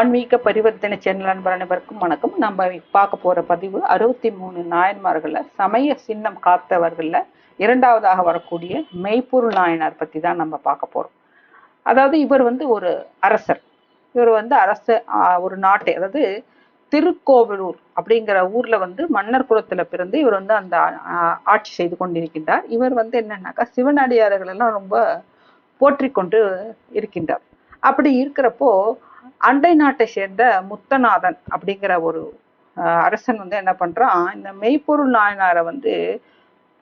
ஆன்மீக பரிவர்த்தனை சேனல் அன்பர் அனைவருக்கும் வணக்கம். நம்ம பார்க்க போற பதிவு அறுபத்தி மூணு நாயன்மார்களில் சமய சின்னம் காத்தவர்களில் இரண்டாவதாக வரக்கூடிய மெய்ப்பொருள் நாயனார் பத்தி தான் நம்ம பார்க்க போறோம். அதாவது இவர் வந்து ஒரு அரசர். இவர் வந்து அரச ஒரு நாட்டை அதாவது திருக்கோவிலூர் அப்படிங்கிற ஊர்ல வந்து மன்னர் குலத்துல பிறந்து இவர் வந்து அந்த ஆட்சி செய்து கொண்டிருக்கின்றார். இவர் வந்து என்னன்னாக்கா சிவனடியார்கள் எல்லாம் ரொம்ப போற்றி கொண்டு இருக்கின்றார். அப்படி இருக்கிறப்போ அண்டை நாட்டை சேர்ந்த முத்தநாதன் அப்படிங்கிற ஒரு அரசன் வந்து என்ன பண்றான்? இந்த மெய்ப்பொருள் நாயனாரை வந்து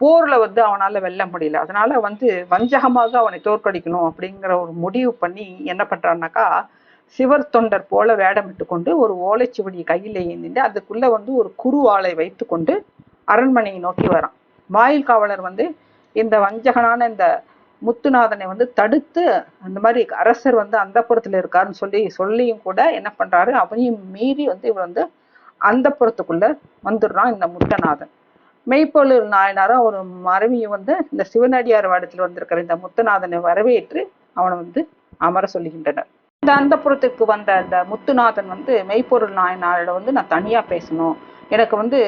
போர்ல வந்து அவனால வெல்ல முடியல. அதனால வந்து வஞ்சகமாக அவனை தோற்கடிக்கணும் அப்படிங்கிற ஒரு முடிவு பண்ணி என்ன பண்றான்னாக்கா சிவர் தொண்டர் போல வேடமிட்டு கொண்டு ஒரு ஓலைச்சுவடியை கையில ஏந்திட்டு அதுக்குள்ள வந்து ஒரு குருவாளை வைத்து கொண்டு அரண்மனையை நோக்கி வரான். வாயில் காவலர் வந்து இந்த வஞ்சகனான இந்த முத்துநாதனை வந்து தடுத்து அந்த மாதிரி அரசர் வந்து அந்த இருக்காருன்னு சொல்லி சொல்லியும் கூட என்ன பண்றாரு? அவனையும் மீறி வந்து இவர் வந்து அந்த வந்துடுறான் இந்த முத்தநாதன். மெய்ப்பொழு நாயனாரும் ஒரு மறைவியும் வந்து இந்த சிவனடியார் வாடத்தில் வந்திருக்கிற இந்த முத்துநாதனை வரவேற்று அவனை வந்து அமர சொல்லுகின்றனர். இந்த அந்தப்புறத்துக்கு வந்த அந்த முத்துநாதன் வந்து மெய்ப்பொருள் நாயனாரோட வந்து நான் தனியாக பேசணும். எனக்கு வந்து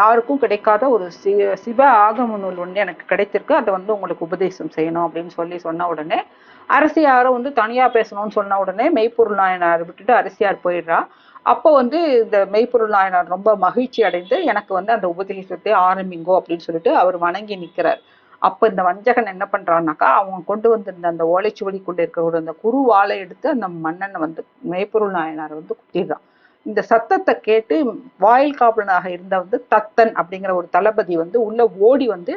யாருக்கும் கிடைக்காத ஒரு சி சிவ ஆகம நூல் ஒன்று எனக்கு கிடைத்திருக்கு. அதை வந்து உங்களுக்கு உபதேசம் செய்யணும் அப்படின்னு சொல்லி சொன்ன உடனே அரசியாரும் வந்து தனியாக பேசணும்னு சொன்ன உடனே மெய்ப்பொருள் நாயனார் விட்டுட்டு அரசியார் போயிடுறா. அப்போ வந்து இந்த மெய்ப்பொருள் நாயனார் ரொம்ப மகிழ்ச்சி அடைந்து எனக்கு வந்து அந்த உபதேசத்தை ஆரம்பிங்கோ அப்படின்னு சொல்லிட்டு அவர் வணங்கி நிற்கிறார் அப்போ இந்த வஞ்சகன் என்ன பண்றான்னாக்கா அவங்க கொண்டு வந்திருந்த அந்த ஓலைச்சுவடி கொண்டு இருக்கிற அந்த குரு வாழை எடுத்து அந்த மன்னனை வந்து மெய்ப்பொருள் நாயனார் வந்து குத்திடுறான். இந்த சத்தத்தை கேட்டு வாயில் காவலனாக இருந்த வந்து தத்தன் அப்படிங்கிற ஒரு தளபதி வந்து உள்ள ஓடி வந்து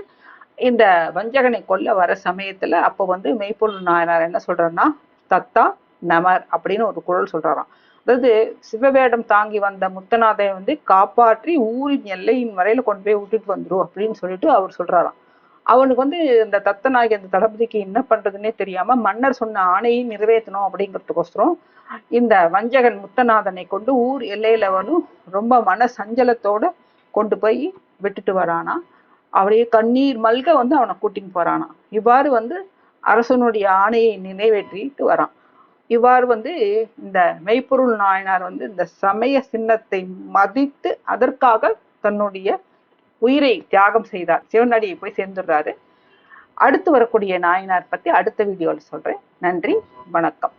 இந்த வஞ்சகனை கொல்ல வர சமயத்துல அப்போ வந்து மெய்ப்பொருள் நாயனார் என்ன சொல்றாருன்னா தத்தா நமர் அப்படின்னு ஒரு குரல் சொல்றாராம். அதாவது சிவவேடம் தாங்கி வந்த முத்தநாதை வந்து காப்பாற்றி ஊரின் எல்லையின் வரையில கொண்டு போய் விட்டுட்டு வந்துடும் அப்படின்னு சொல்லிட்டு அவர் சொல்றாராம். அவனுக்கு வந்து இந்த தத்தனாகி அந்த தளபதிக்கு என்ன பண்றதுன்னே தெரியாம மன்னர் சொன்ன ஆணையை நிறைவேற்றணும் அப்படிங்கிறதுக்கோசரம் இந்த வஞ்சகன் முத்தநாதனை கொண்டு ஊர் எல்லையில வரும் ரொம்ப மன சஞ்சலத்தோட கொண்டு போய் விட்டுட்டு வரானா. அவரையே கண்ணீர் மல்க வந்து அவனை கூட்டின்னு போறானா. இவ்வாறு வந்து அரசனுடைய ஆணையை நிறைவேற்றிட்டு வரான். இவ்வாறு வந்து இந்த மெய்ப்பொருள் நாயனார் வந்து இந்த சமய சின்னத்தை மதித்து அதற்காக தன்னுடைய உயிரை தியாகம் செய்தார். சிவனடியை போய் சேர்ந்துடுறாரு. அடுத்து வரக்கூடிய நாயனார் பத்தி அடுத்த வீடியோவில் சொல்றேன். நன்றி. வணக்கம்.